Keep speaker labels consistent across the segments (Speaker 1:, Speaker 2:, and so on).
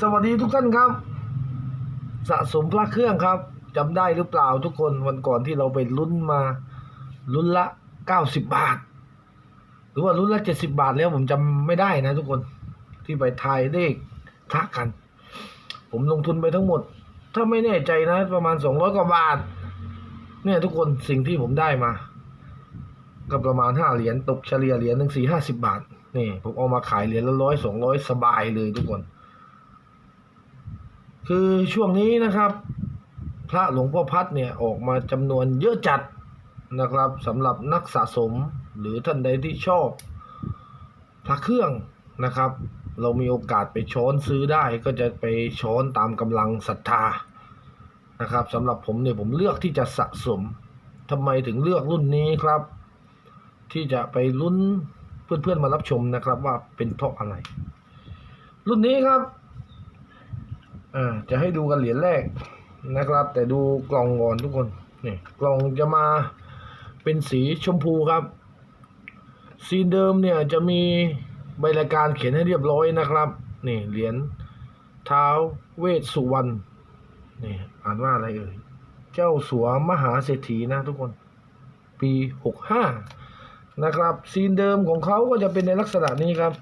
Speaker 1: สวัสดีทุกท่านครับ สะสมพระเครื่องครับจำได้หรือเปล่าทุกคนวันก่อนที่เราไปลุ้นมาลุ้นละเก้าสิบบาท หรือว่าลุ้นละเจ็ดสิบาทแล้วผมจำไม่ได้นะทุกคนที่ไปทายเลขพระกัน ผมลงทุนไปทั้งหมด ถ้าไม่แน่ใจนะ ประมาณสองร้อยกว่าบาท เนี่ยทุกคนสิ่งที่ผมได้มา ก็ประมาณห้าเหรียญตกเฉลี่ยเหรียญหนึ่งสี่ห้าสิบบาทนี่ผมเอามาขายเหรียญละร้อยสองร้อยสบายเลยทุกคน คือช่วงนี้นะครับ พระหลวงพ่อพัดเนี่ยออกมาจำนวนเยอะจัดนะครับสำหรับนักสะสมหรือท่านใดที่ชอบพระเครื่องนะครับ เรามีโอกาสไปช้อนซื้อได้ก็จะไปช้อนตามกำลังศรัทธานะครับสำหรับผมเนี่ยผมเลือกที่จะสะสมทำไมถึงเลือกรุ่นนี้ครับ ที่จะไปลุ้นเพื่อนๆมารับชมนะครับว่าเป็นเพราะอะไร รุ่นนี้ครับ อ่าจะให้ดูกันเหรียญแรกนะครับ แต่ดูกล่องก่อนทุกคนนี่กล่องจะมาเป็นสีชมพูครับ สีเดิมเนี่ยจะมีใบรายการเขียนให้เรียบร้อยนะครับนี่เหรียญเท้าเวสสุวรรณนี่อ่านว่าอะไรเอ่ยเจ้าสัวมหาเศรษฐีนะทุกคน ปีหกห้านะครับ ซีนเดิมของเขาก็จะเป็นในลักษณะนี้ครับ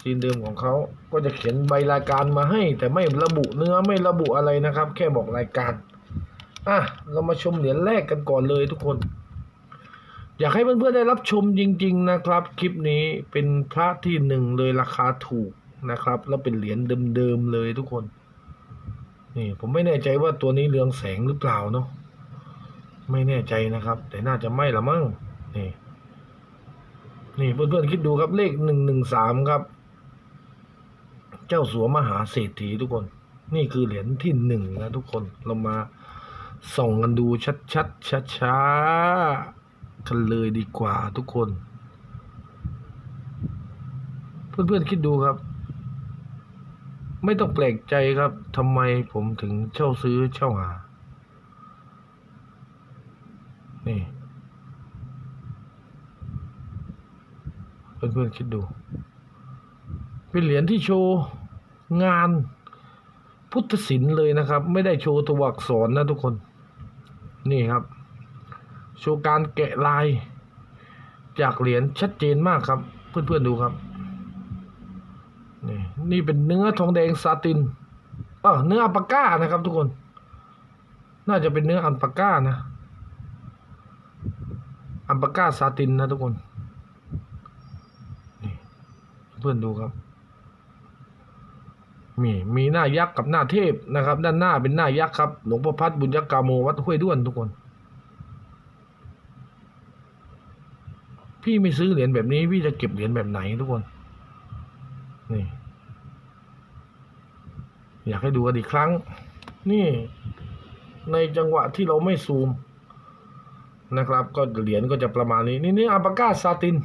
Speaker 1: ซีนเดิมของเขาก็จะเขียนใบรายการมาให้ แต่ไม่ระบุเนื้อไม่ระบุอะไรนะครับ แค่บอกรายการอะเรามาชมเหรียญแรกกันก่อนเลยทุกคน อยากให้เพื่อนๆได้รับชมจริง ๆนะครับ คลิปนี้เป็นพระที่หนึ่งเลยราคาถูกนะครับ แล้วเป็นเหรียญเดิมๆเลยทุกคน นี่ผมไม่แน่ใจว่าตัวนี้เรืองแสงหรือเปล่าเนาะไม่แน่ใจนะครับ แต่น่าจะไม่ละมั้งนี่นี่เพื่อนๆคิดดูครับเลขหนึ่งหนึ่งสามครับ เจ้าสัวมหาเศรษฐีทุกคน นี่คือเหรียญที่หนึ่งนะทุกคนเรามาส่องกันดูชัดๆช้าๆกันเลยดีกว่าทุกคน เพื่อนๆคิดดูครับ ไม่ต้องแปลกใจครับทำไมผมถึงเช่าซื้อเช่าหา นี่เพื่อนๆคิดดู เป็นเหรียญที่โชว์งานพุทธศิลป์เลยนะครับ ไม่ได้โชว์ตัวอักษรนะทุกคน นี่ครับ โชว์การแกะลาย จากเหรียญชัดเจนมากครับ เพื่อนๆดูครับ นี่นี่เป็นเนื้อทองแดงซาตินเออเนื้ออัลปาก้านะครับ ทุกคน น่าจะเป็นเนื้ออัลปาก้านะอัลปาก้าซาตินนะทุกคน นี่เพื่อนดูครับ มีมีหน้ายักษ์กับหน้าเทพนะครับ ด้านหน้าเป็นหน้ายักษ์ครับ หลวงพ่อพัดบุญยกาโมวัดห้วยด้วนทุกคน พี่ไม่ซื้อเหรียญแบบนี้ พี่จะเก็บเหรียญแบบไหนทุกคน นี่ อยากให้ดูกันอีกครั้ง นี่ ในจังหวะที่เราไม่ซูมนะครับ ก็เหรียญก็จะประมาณนี้ นี่นี่อัปก้าซาติน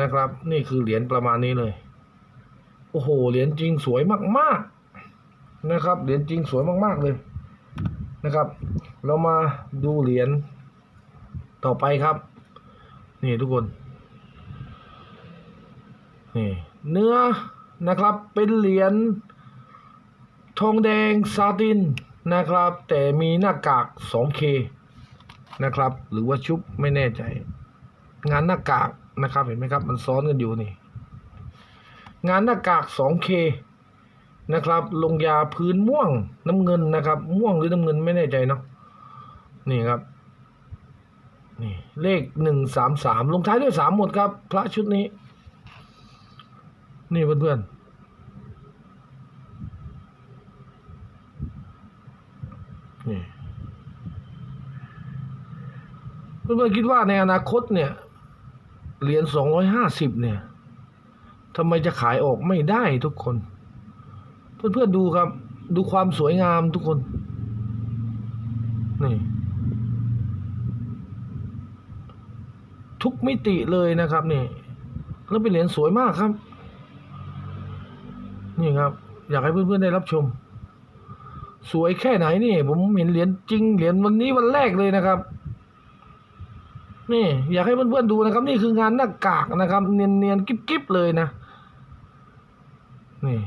Speaker 1: นะครับ นี่คือเหรียญประมาณนี้เลย โอ้โห เหรียญจริงสวยมากๆนะครับ เหรียญจริงสวยมากๆเลยนะครับ เรามาดูเหรียญต่อไปครับ นี่ทุกคน นี่เนื้อนะครับเป็นเหรียญทองแดงซาตินนะครับ แต่มีหน้ากาก 2K นะครับ หรือว่าชุบไม่แน่ใจ งานหน้ากากนะครับเห็นไหมครับ มันซ้อนกันอยู่นี่ งานหน้ากาก 2K นะครับ ลงยาพื้นม่วงน้ำเงินนะครับ ม่วงหรือน้ำเงินไม่แน่ใจเนาะนี่ครับนี่เลขหนึ่งสามสามลงท้ายด้วยสามหมดครับ พระชุดนี้ นี่เพื่อนๆนี่เพื่อนๆคิดว่าในอนาคตเนี่ยเหรียญสองร้อยห้าสิบเนี่ย ทำไมจะขายออกไม่ได้ทุกคน เพื่อนๆดูครับ ดูความสวยงามทุกคน นี่ ทุกมิติเลยนะครับนี่แล้วเป็นเหรียญสวยมากครับ นี่ครับ อยากให้เพื่อนๆได้รับชม สวยแค่ไหนนี่ ผมเห็นเหรียญจริงเหรียญวันนี้วันแรกเลยนะครับ นี่อยากให้เพื่อนๆดูนะครับ นี่คืองานหน้ากากนะครับ เนียนๆกิ๊บๆเลยนะ นี่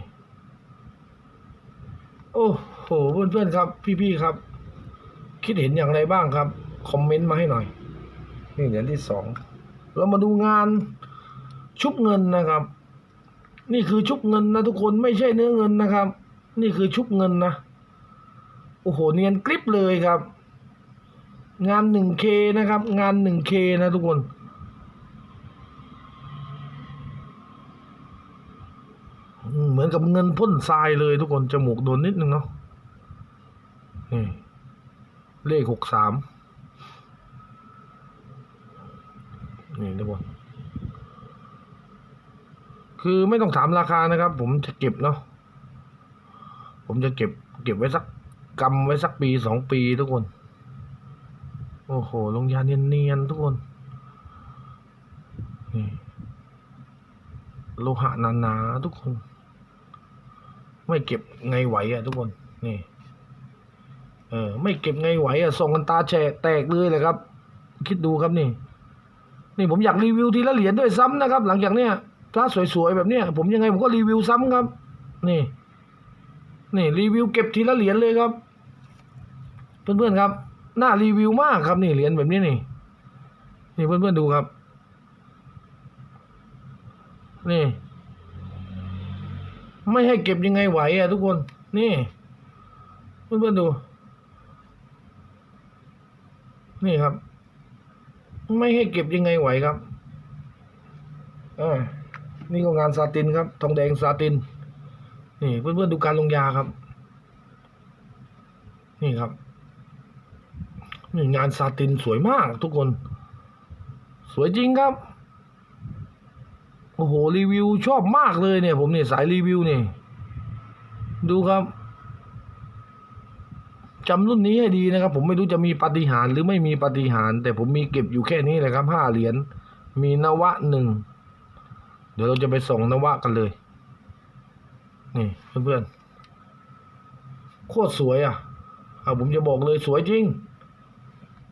Speaker 1: โอ้โหเพื่อนๆครับ พี่ๆครับ คิดเห็นอย่างไรบ้างครับ คอมเมนต์มาให้หน่อย นี่เหรียญที่สองเรามาดูงานชุบเงินนะครับ นี่คือชุบเงินนะทุกคนไม่ใช่เนื้อเงินนะครับ นี่คือชุบเงินนะ โอ้โห เนียนกริบเลยครับ งานหนึ่งเคนะครับ งานหนึ่งเคนะทุกคนเหมือนกับเงินพ่นทรายเลยทุกคนจมูกโดนนิดนึงเนาะนี่เลขหกสามนี่ทุกคนคือไม่ต้องถามราคานะครับ ผมจะเก็บเนาะผมจะเก็บ เก็บไว้สักกำไว้สักปีสองปีทุกคน โอ้โห ลงยาเนียนๆทุกคน นี่ โลหะหนาๆทุกคน ไม่เก็บไงไหวอะทุกคน นี่ เออ ไม่เก็บไงไหวอะ ส่งกันตาแฉะแตกเลยเลยครับ คิดดูครับนี่ นี่ผมอยากรีวิวทีละเหรียญด้วยซ้ำนะครับ หลังจากเนี้ยพระสวยๆแบบเนี้ย ผมยังไงผมก็รีวิวซ้ำครับ นี่ นี่รีวิวเก็บทีละเหรียญเลยครับ เพื่อนๆครับ น่ารีวิวมากครับนี่เหรียญแบบนี้นี่ นี่เพื่อนๆดูครับ นี่ ไม่ให้เก็บยังไงไหวอะทุกคน นี่ เพื่อนๆดู นี่ครับ ไม่ให้เก็บยังไงไหวครับอ่านี่ก็งานซาตินครับ ทองแดงซาติน นี่เพื่อนๆดูการลงยาครับ นี่ครับ นี่งานซาตินสวยมากทุกคน สวยจริงครับ โอ้โห รีวิวชอบมากเลยเนี่ย ผมเนี่ยสายรีวิวเนี่ยดูครับจำรุ่นนี้ให้ดีนะครับ ผมไม่รู้จะมีปฏิหารหรือไม่มีปฏิหาร แต่ผมมีเก็บอยู่แค่นี้แหละครับห้าเหรียญมีนวะหนึ่งเดี๋ยวเราจะไปส่งนวะกันเลย นี่เพื่อนๆโคตรสวยอะเอาผมจะบอกเลยสวยจริง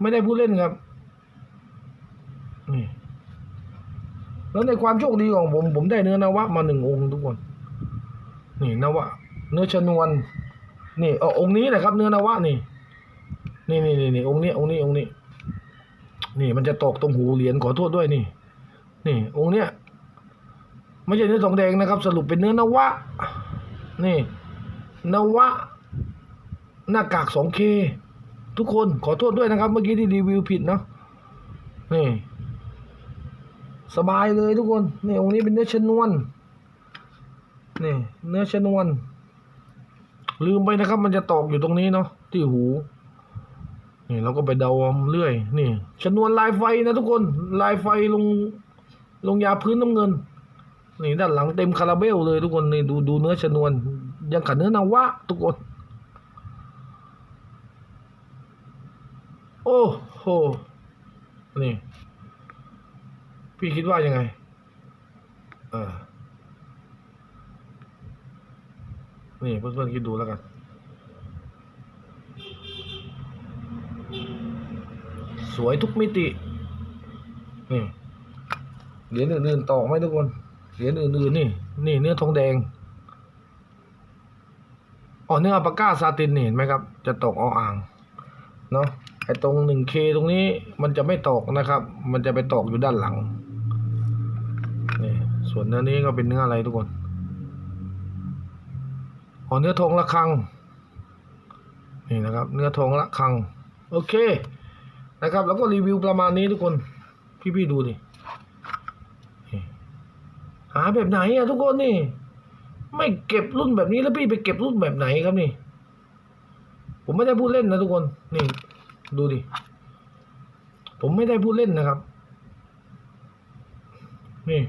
Speaker 1: ไม่ได้พูดเล่นครับนี่แล้วในความโชคดีของผม ผมได้เนื้อนวะมาหนึ่งองค์ทุกคน นี่นวะ เนื้อชนวน นี่เอาองค์นี้นะครับ เนื้อนวะนี่ นี่นี่นี่นี่องค์นี้องค์นี้องค์นี้ นี่มันจะตกตรงหูเหรียญขอโทษด้วยนี่ นี่ องค์เนี้ยไม่ใช่เนื้อทองแดงนะครับ สรุปเป็นเนื้อนวะ นี่ นวะ หน้ากากสองเค ทุกคนขอโทษด้วยนะครับ เมื่อกี้ที่รีวิวผิดเนาะนี่ สบายเลยทุกคนนี่องค์นี้เป็นเนื้อชนวนนี่ เนื้อชนวน ลืมไปนะครับ มันจะตอกอยู่ตรงนี้เนาะที่หู นี่เราก็ไปเดาเอาเรื่อย นี่ ชนวนลายไฟนะทุกคน ลายไฟลงลงยาพื้นน้ำเงินนี่ด้านหลังเต็มคาราเบลเลยทุกคนนี่ดูดูเนื้อชนวน ยังกับเนื้อนาวะทุกคน อ้โห นี่ พี่คิดว่ายังไง เออ นี่เพื่อนๆคิดดูแล้วกันสวยทุกมิติ นี่ เหรียญอื่นๆตอไหมทุกคน เหรียญอื่นๆนี่ นี่เนื้อทองแดง อ๋อเนื้ออัลปาก้าซาตินนี่เห็นไหมครับ จะตกออ่าง เนาะ อ้ตรงหนึ่งเคตรงนี้มันจะไม่ตกนะครับ มันจะไปตกอยู่ด้านหลังนี่ส่วนเนื้อนี้ก็เป็นเนื้ออะไรทุกคนอ๋อเนื้อทงละคังนี่นะครับ เนื้อทงละคัง โอเคนะครับ แล้วก็รีวิวประมาณนี้ทุกคน พี่ๆดูดิหาแบบไหนอะทุกคนนี่ ไม่เก็บรุ่นแบบนี้แล้วพี่ไปเก็บรุ่นแบบไหนครับนี่ ผมไม่ได้พูดเล่นนะทุกคน นี่ ดูดิ ผมไม่ได้พูดเล่นนะครับ นี่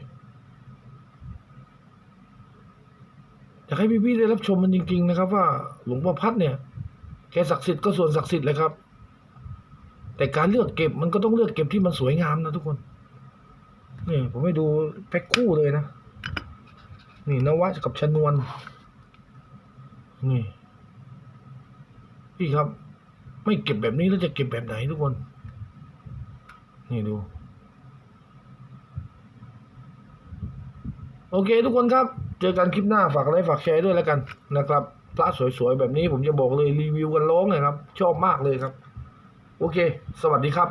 Speaker 1: อยากให้พี่ๆได้รับชมมันจริง ๆ นะครับ ว่าหลวงพ่อพัดเนี่ยแกศักดิ์สิทธิ์ก็ส่วนศักดิ์สิทธิ์เลยครับ แต่การเลือกเก็บมันก็ต้องเลือกเก็บที่มันสวยงามนะทุกคนนี่ผมให้ดูแพ็คคู่เลยนะนี่นวัดกับชนวน นี่พี่ครับ ไม่เก็บแบบนี้แล้วจะเก็บแบบไหนทุกคน นี่ดู โอเคทุกคนครับ เจอกันคลิปหน้าฝากไลค์ฝากแชร์ด้วยแล้วกันนะครับพระสวยๆแบบนี้ผมจะบอกเลยรีวิวกันร้องเลยครับ ชอบมากเลยครับ โอเค สวัสดีครับ